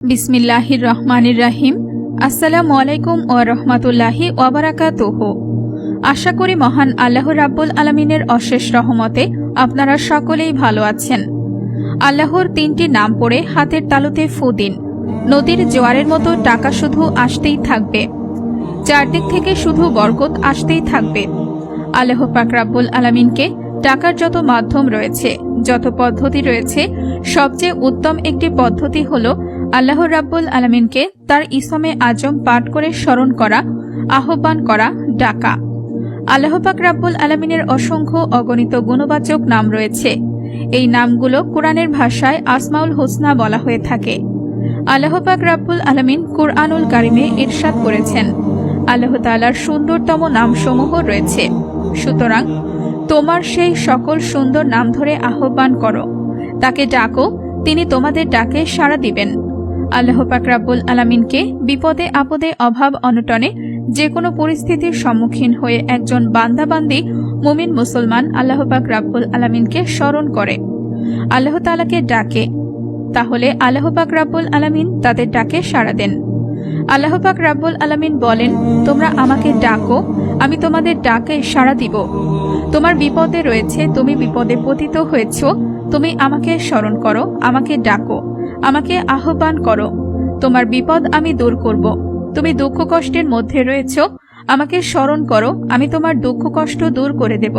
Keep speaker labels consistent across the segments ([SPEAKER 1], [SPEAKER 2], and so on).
[SPEAKER 1] বিসমিল্লাহির রহমানির রাহিম আসসালামু আলাইকুম ও রহমাতুল্লাহি ওয়াবারাকাতুহ আশা করি মহান আল্লাহ রাব্বুল আলমিনের অশেষ রহমতে আপনারা সকলেই ভালো আছেন। আল্লাহর তিনটি নাম পড়ে হাতের তালুতে ফু দিন। নদীর জোয়ারের মতো টাকা শুধু আসতেই থাকবে। চারদিক থেকে শুধু বরকত আসতেই থাকবে। আল্লাহ পাক রাব্বুল আলমিনকে টাকার যত মাধ্যম রয়েছে, যত পদ্ধতি রয়েছে, সবচেয়ে উত্তম একটি পদ্ধতি হল আল্লাহ রাব্বুল আলমিনকে তার ইসমে আজম পাঠ করে স্মরণ করা, আহ্বান করা, ডাকা। আল্লাহ পাক রাব্বুল আলমিনের অসংখ্য অগণিত গুণবাচক নাম রয়েছে। এই নামগুলো কোরআনের ভাষায় আসমাউল হোসনা বলা হয়ে থাকে। আল্লাহ পাক রাব্বুল আলমিন কুরআনুল কারিমে ইরশাদ করেছেন। আল্লাহ তালার সুন্দরতম নামসমূহ রয়েছে। সুতরাং তোমার সেই সকল সুন্দর নাম ধরে আহ্বান করো। তাকে ডাকো, তিনি তোমাদের ডাকে সাড়া দিবেন। আল্লাহ পাক রাব্বুল আলামিনকে বিপদে আপদে অভাব অনটনে যে কোনো পরিস্থিতির সম্মুখীন হয়ে একজন বান্দাবান্দি মুমিন মুসলমান আল্লাহ পাক রাব্বুল আলামিনকে স্মরণ করে। আল্লাহ তালাকে ডাকে, তাহলে আল্লাহ পাক রাব্বুল আলামিন তাদের ডাকে সাড়া দেন। আল্লাহ পাক রাব্বুল আলামিন বলেন, তোমরা আমাকে ডাকো, আমি তোমাদের ডাকে সাড়া দিব। তোমার বিপদে রয়েছে, তুমি বিপদে পতিত হয়েছ, তুমি আমাকে স্মরণ করো, আমাকে ডাকো। আমাকে আহ্বান করো। তোমার বিপদ আমি দূর করব। তুমি দুঃখ কষ্টের মধ্যে রয়েছ, আমাকে স্মরণ করো, আমি তোমার দুঃখ কষ্ট দূর করে দেব।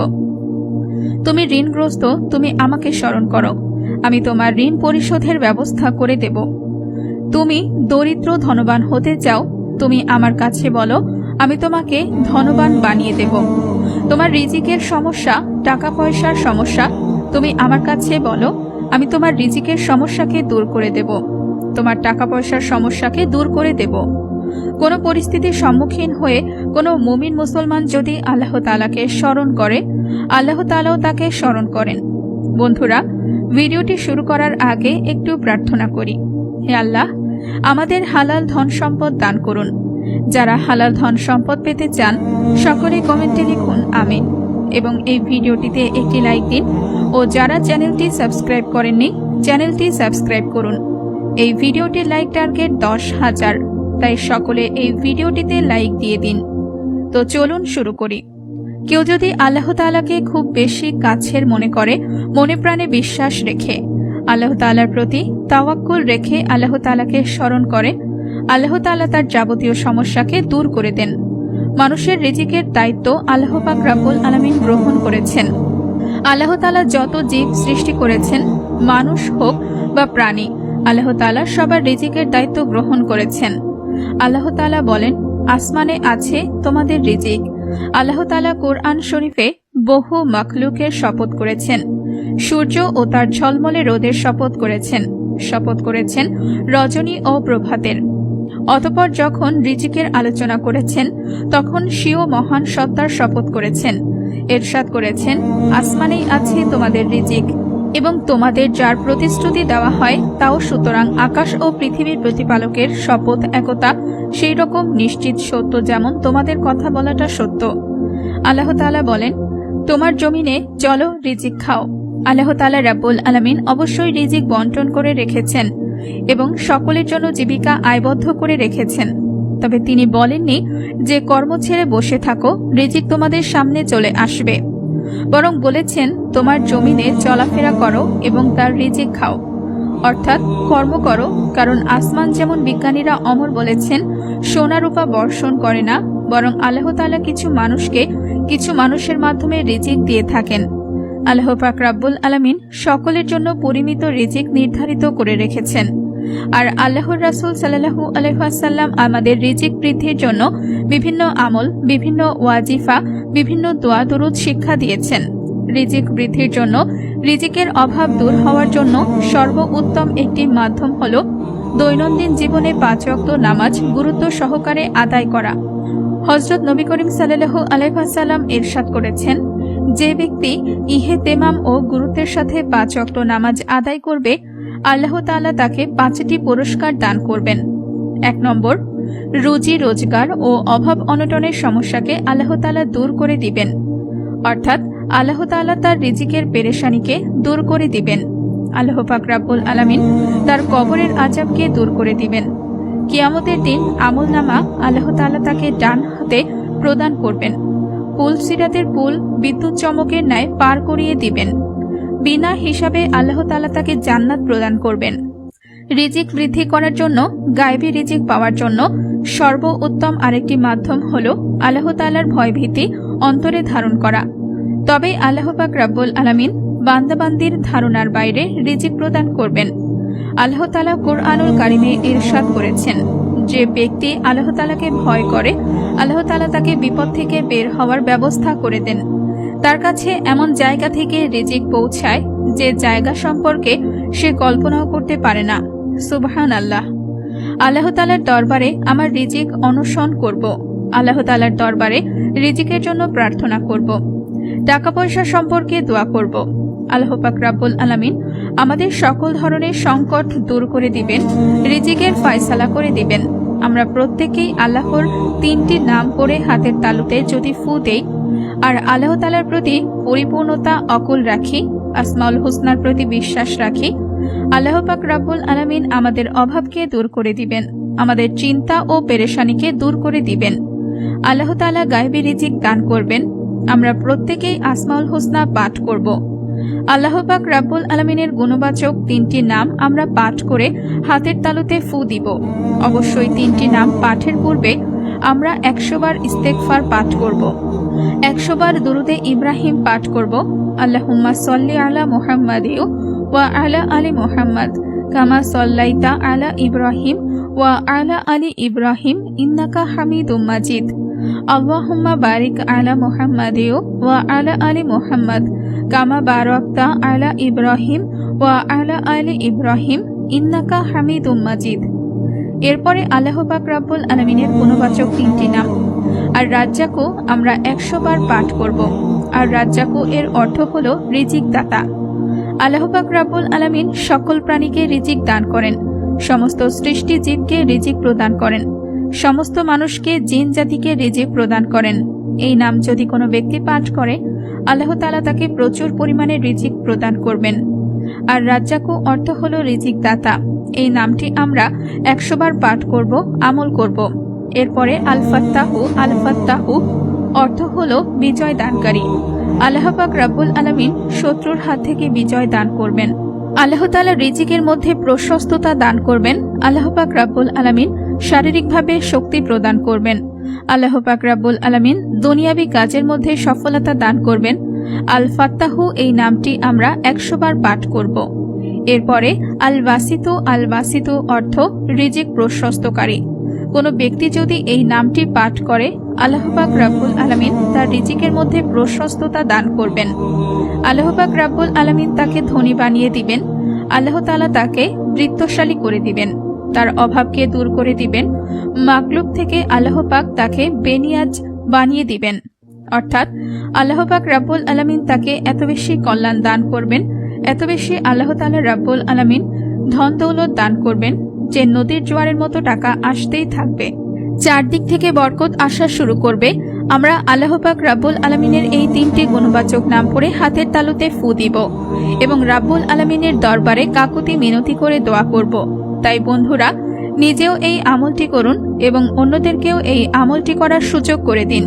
[SPEAKER 1] তুমি ঋণগ্রস্ত, তুমি আমাকে স্মরণ করো। আমি তোমার ঋণ পরিশোধের ব্যবস্থা করে দেব। তুমি দরিদ্র ধনবান হতে চাও, তুমি আমার কাছে বলো, আমি তোমাকে ধনবান বানিয়ে দেব। তোমার রিজিকের সমস্যা, টাকা পয়সার সমস্যা, তুমি আমার কাছে বলো আমি তোমার রিজিকের সমস্যাকে দূর করে দেব। তোমার টাকা পয়সার সমস্যাকে দূর করে দেব। কোনো পরিস্থিতির সম্মুখীন হয়ে কোনো মুমিন মুসলমান যদি আল্লাহ তালাকে স্মরণ করে, আল্লাহ তালাও তাকে স্মরণ করেন। বন্ধুরা, ভিডিওটি শুরু করার আগে একটু প্রার্থনা করি। হে আল্লাহ, আমাদের হালাল ধন সম্পদ দান করুন। যারা হালাল ধন সম্পদ পেতে চান, সকলে কমেন্টে লিখুন, আমিন। এবং এই ভিডিওটিতে একটি লাইক দিন ও যারা চ্যানেলটি সাবস্ক্রাইব করেননি, চ্যানেলটি সাবস্ক্রাইব করুন। এই ভিডিওটি লাইক টার্গেট দশ হাজার। তাই সকলে এই ভিডিওটিতে লাইক দিয়ে দিন। তো চলুন শুরু করি। কেউ যদি আল্লাহ তালাকে খুব বেশি কাছের মনে করে, মনে প্রাণে বিশ্বাস রেখে, আল্লাহ তালার প্রতি তাওয়াক্কুল রেখে আল্লাহ তালাকে স্মরণ করে, আল্লাহ তালা তার যাবতীয় সমস্যাকে দূর করে দেন। মানুষের রিজিকের দায়িত্ব আল্লাহ পাক রাব্বুল আলামিন গ্রহণ করেছেন। আল্লাহ তালা যত জীব সৃষ্টি করেছেন, মানুষ হোক বা প্রাণী, আল্লাহ তালা সবার রিজিকের দায়িত্ব গ্রহণ করেছেন। আল্লাহ তালা বলেন, আসমানে আছে তোমাদের রিজিক। আল্লাহ তালা কোরআন শরীফে বহু মখলুকের শপথ করেছেন। সূর্য ও তার ঝলমলে রোদের শপথ করেছেন। শপথ করেছেন রজনী ও প্রভাতের। অতপর যখন রিজিকের আলোচনা করেছেন, তখন স্বীয় মহান সত্তার শপথ করেছেন। এরশাদ করেছেন, আসমানেই আছে তোমাদের রিজিক, এবং তোমাদের যার প্রতিশ্রুতি দেওয়া হয় তাও সুতরাং আকাশ ও পৃথিবীর প্রতিপালকের শপথ একতা সেই রকম নিশ্চিত সত্য যেমন তোমাদের কথা বলাটা সত্য। আল্লাহ তাআলা বলেন, তোমার জমিনে চলো রিজিক খাও। আল্লাহ তাআলা রাব্বুল আলামিন অবশ্যই রিজিক বন্টন করে রেখেছেন এবং সকলের জন্য জীবিকা আয়বদ্ধ করে রেখেছেন। তবে তিনি বলেননি যে কর্ম ছেড়ে বসে থাকো, রিজিক তোমাদের সামনে চলে আসবে। বরং বলেছেন, তোমার জমিনে চলাফেরা করো এবং তার রিজিক খাও। অর্থাৎ কর্ম করো, কারণ আসমান যেমন বিজ্ঞানীরা অমর বলেছেন, সোনা রূপা বর্ষণ করে না, বরং আল্লাহ তাআলা কিছু মানুষকে কিছু মানুষের মাধ্যমে রিজিক দিয়ে থাকেন। আল্লাহ পাক রাব্বুল আলামিন সকলের জন্য পরিমিত রিজিক নির্ধারিত করে রেখেছেন। আর আল্লাহর রাসূল সাল্লাল্লাহু আলাইহি ওয়াসাল্লাম আমাদের রিজিক বৃদ্ধির জন্য বিভিন্ন আমল, বিভিন্ন ওয়াজিফা, বিভিন্ন দোয়া, দরুদ শিক্ষা দিয়েছেন। রিজিক বৃদ্ধির জন্য, রিজিকের অভাব দূর হওয়ার জন্য সর্বোত্তম একটি মাধ্যম হল দৈনন্দিন জীবনে পাঁচ ওয়াক্ত নামাজ গুরুত্ব সহকারে আদায় করা। হজরত নবী করিম সাল্লাল্লাহু আলাইহি এরশাদ করেছেন যে ব্যক্তি ইহে তেমাম ও গুরুত্বের সাথে পাঁচ অক্ট নামাজ আদায় করবে, আল্লাহ তাআলা তাকে পাঁচটি পুরস্কার দান করবেন। এক নম্বর, রুজি, রোজগার ও অভাব অনটনের সমস্যাকে আল্লাহ তাআলা দূর করে দিবেন। অর্থাৎ আল্লাহ তাআলা তার রিজিকের পেরেশানিকে দূর করে দিবেন। আল্লাহ পাক রাব্বুল আলামিন তার কবরের আজাবকে দূর করে দিবেন। কিয়ামতের দিন আমল নামা আল্লাহ তাআলা তাকে ডান হাতে প্রদান করবেন। পুল সিরাতের পুল বিদ্যুৎ চমকের ন্যায় পার করিয়ে দিবেন। বিনা হিসাবে আল্লাহ তাআলা তাকে জান্নাত প্রদান করবেন। রিজিক বৃদ্ধি করার জন্য, গায়েবী রিজিক পাওয়ার জন্য সর্ব উত্তম আরেকটি মাধ্যম হল আল্লাহ তাআলার ভয়ভীতি অন্তরে ধারণ করা। তবে আল্লাহ পাক রাব্বুল আলামিন বান্দাবান্দির ধারণার বাইরে রিজিক প্রদান করবেন। আল্লাহ তাআলা কোরআনুল কারিমে ইরশাদ করেছেন। যে ব্যক্তি আল্লাহ তাআলাকে ভয় করে, আল্লাহ তাআলা তাকে বিপদ থেকে বের হওয়ার ব্যবস্থা করে দেন। তার কাছে এমন জায়গা থেকে রিজিক পৌঁছায় যে জায়গা সম্পর্কে সে কল্পনাও করতে পারে না। সুবহান আল্লাহ আল্লাহ তালার দরবারে আমার রিজিক অনশন করব। আল্লাহ তালার দরবারে রিজিকের জন্য প্রার্থনা করব। টাকা পয়সা সম্পর্কে দোয়া করব। আল্লাহ পাক রাব্বুল আলামিন আমাদের সকল ধরনের সংকট দূর করে দিবেন, রিজিকের ফয়সালা করে দিবেন। আমরা প্রত্যেকেই আল্লাহর তিনটি নাম করে হাতের তালুতে যদি ফু দেই, আর আল্লাহ তালার প্রতি পরিপূর্ণতা অকুল রাখি, আসমাউল হোসনার প্রতি বিশ্বাস রাখি, আল্লাহ পাক রাব্বুল আলামিন আমাদের অভাবকে দূর করে দিবেন, আমাদের চিন্তা ও পেরেশানিকে দূর করে দিবেন। আল্লাহ তাআলা গায়েবী রিজিক দান করবেন, আমরা প্রত্যেকেই আসমাউল হোসনা পাঠ করব। আল্লাহ পাক রাব্বুল আলামিনের গুণবাচক তিনটি নাম আমরা পাঠ করে হাতের তালুতে ফু দিব। অবশ্যই তিনটি নাম পাঠের পূর্বে আমরা একশোবার ইস্তেকফার পাঠ করব। একশোবার দুরুদে ইব্রাহিম পাঠ করব। আল্লাহুম্মা সল্লি আলা মুহাম্মাদিউ ওয়া আলা আলী মুহাম্মদ কামা সল্লাইতা আলা ইব্রাহিম ওয়া আলা আলী ইব্রাহিম ইন্নাকা হামিদুম মাজিদ। আল্লাহুম্মা বারিক আলা মুহাম্মাদিউ ওয়া আলা আলি মুহাম্মদ, কামা বারাকতা আলা ইব্রাহিম ওয়া আলা আলি ইব্রাহিম, ইন্নাকা হামিদুম মাজিদ। এরপরে আল্লাহ পাক রাব্বুল আলামিনের গুণবাচক তিনটি নাম। আর রাজ্জাকও আমরা একশো বার পাঠ করব। আর রাজ্জাকু এর অর্থ হল রিজিক দাতা আল্লাহ পাক রাব্বুল আলামিন সকল প্রাণীকে রিজিক দান করেন। সমস্ত সৃষ্টি জীবকে রিজিক প্রদান করেন। সমস্ত মানুষকে জিন জাতিকে রিজিক প্রদান করেন। এই নাম যদি কোনো ব্যক্তি পাঠ করে, আল্লাহ তাআলা তাকে প্রচুর পরিমাণে রিজিক প্রদান করবেন। আর রাজ্জাকু অর্থ হল রিজিক দাতা এই নামটি আমরা একশোবার পাঠ করব, আমল করব। এরপরে আলফাত্তাহু আলফাত্তাহু অর্থ হল বিজয় দানকারী। আল্লাহপাক রাব্বুল আলামিন শত্রুর হাত থেকে বিজয় দান করবেন। আল্লাহ তাআলা রিজিকের মধ্যে প্রশস্ততা দান করবেন। আল্লাহবাক রাব্বুল আলামিন শারীরিকভাবে শক্তি প্রদান করবেন। আল্লাহপাক রাব্বুল আলামিন দুনিয়াবি কাজের মধ্যে সফলতা দান করবেন। আল ফাত্তাহু এই নামটি আমরা একশোবার পাঠ করব। এরপরে আল ওয়াসিতু আল ওয়াসিতু অর্থ রিজিক প্রশস্তকারী। কোনো ব্যক্তি যদি এই নামটি পাঠ করে আল্লাহবাক রাব্বুল আলামিন তার রিজিকের মধ্যে প্রশস্ততা দান করবেন। আল্লাহবাক রাব্বুল আলামিন তাকে ধনী বানিয়ে দিবেন। আল্লাহ তাআলা তাকে বৃত্তশালী করে দিবেন। তার অভাবকে দূর করে দিবেন। মাকলুব থেকে আল্লাহ পাক তাকে বেনিয়াজ বানিয়ে দিবেন। অর্থাৎ আল্লাহ পাক রাব্বুল আলামিন তাকে এত বেশি কল্যাণ দান করবেন, এত বেশি আল্লাহ তাআলা রাব্বুল আলামিন ধন দৌলত দান করবেন যে নদীর জোয়ারের মতো টাকা আসতেই থাকবে। চারদিক থেকে বরকত আসা শুরু করবে। আমরা আল্লাহ পাক রাব্বুল আলামিনের এই তিনটি গুণবাচক নাম পড়ে হাতের তালুতে ফু দিব এবং রাব্বুল আলামিনের দরবারে কাকুতি মিনতি করে দোয়া করব। তাই বন্ধুরা নিজেও এই আমলটি করুন এবং অন্যদেরকেও এই আমলটি করার সুযোগ করে দিন।